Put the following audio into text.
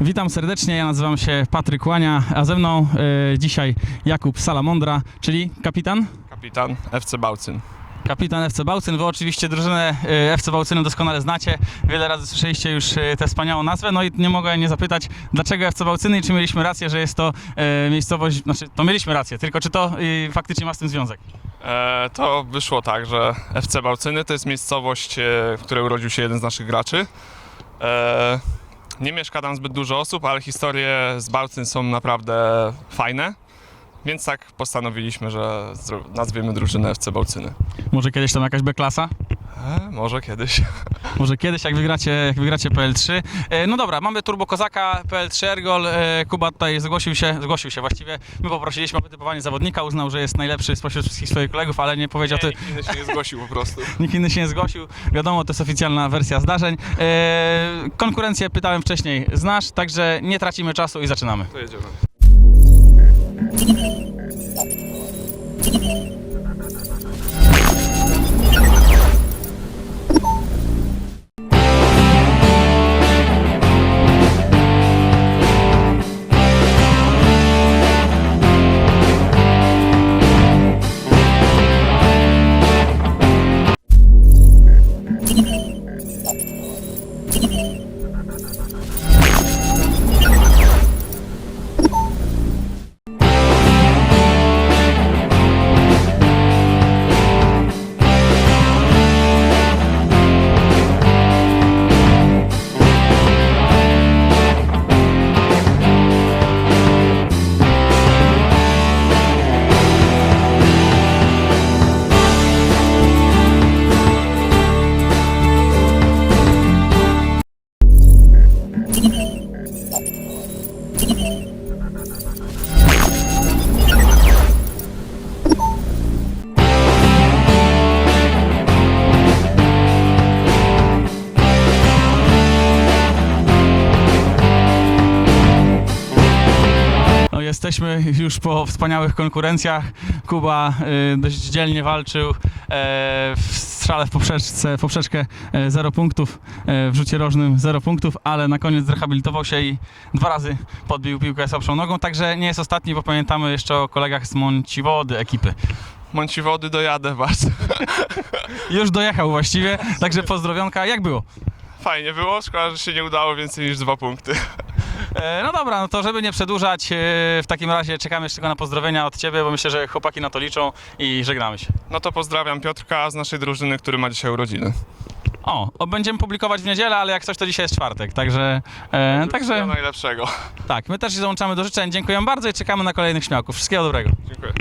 Witam serdecznie, ja nazywam się Patryk Łania, a ze mną y, dzisiaj Jakub Salamondra, czyli kapitan? Kapitan FC Bałcyn. Kapitan FC Bałcyn, wy oczywiście drużynę e, y, FC Bałcynu doskonale znacie, wiele razy słyszeliście już y, tę wspaniałą nazwę, no i nie mogę nie zapytać, dlaczego FC Bałcyny i czy mieliśmy rację, że jest to y, miejscowość, znaczy to mieliśmy rację, tylko czy to y, faktycznie ma z tym związek? E, to wyszło tak, że FC Bałcyny to jest miejscowość, e, w której urodził się jeden z naszych graczy. E, nie mieszka tam zbyt dużo osób, ale historie z Bałcyn są naprawdę fajne. Więc tak postanowiliśmy, że nazwiemy drużynę FC Bałcyny. Może kiedyś tam jakaś B-klasa? E, może kiedyś. Może kiedyś, jak wygracie, jak wygracie PL3. E, No dobra, mamy Turbo Kozaka, PL3 Ergol. E, Kuba tutaj zgłosił się, zgłosił się właściwie. My poprosiliśmy o wytypowanie zawodnika, uznał, że jest najlepszy spośród wszystkich swoich kolegów, ale nie powiedział ty. Nie, inny się nie zgłosił po prostu. Nikt inny się nie zgłosił. Wiadomo, to jest oficjalna wersja zdarzeń. E, konkurencję pytałem wcześniej, znasz, także nie tracimy czasu i zaczynamy. To jedziemy. Jesteśmy już po wspaniałych konkurencjach. Kuba y, dość dzielnie walczył e, w strzale w poprzeczce, w poprzeczkę 0 punktów, e, w rzucie rożnym 0 punktów, ale na koniec zrehabilitował się i dwa razy podbił piłkę słabszą nogą, także nie jest ostatni, bo pamiętamy jeszcze o kolegach z Monciwody ekipy. Mąci wody dojadę was. Już dojechał właściwie, także pozdrowionka. Jak było? Fajnie było, szkoda, że się nie udało więcej niż dwa punkty. E, No dobra, no to żeby nie przedłużać, e, w takim razie czekamy jeszcze tylko na pozdrowienia od Ciebie, bo myślę, że chłopaki na to liczą i żegnamy się. No to pozdrawiam Piotrka z naszej drużyny, który ma dzisiaj urodziny. O, o, będziemy publikować w niedzielę, ale jak coś to dzisiaj jest czwartek, także, e, Wszystkiego także najlepszego. tak, my też się załączamy do życzeń. Dziękuję bardzo i czekamy na kolejnych śmiałków. Wszystkiego dobrego. Dziękuję.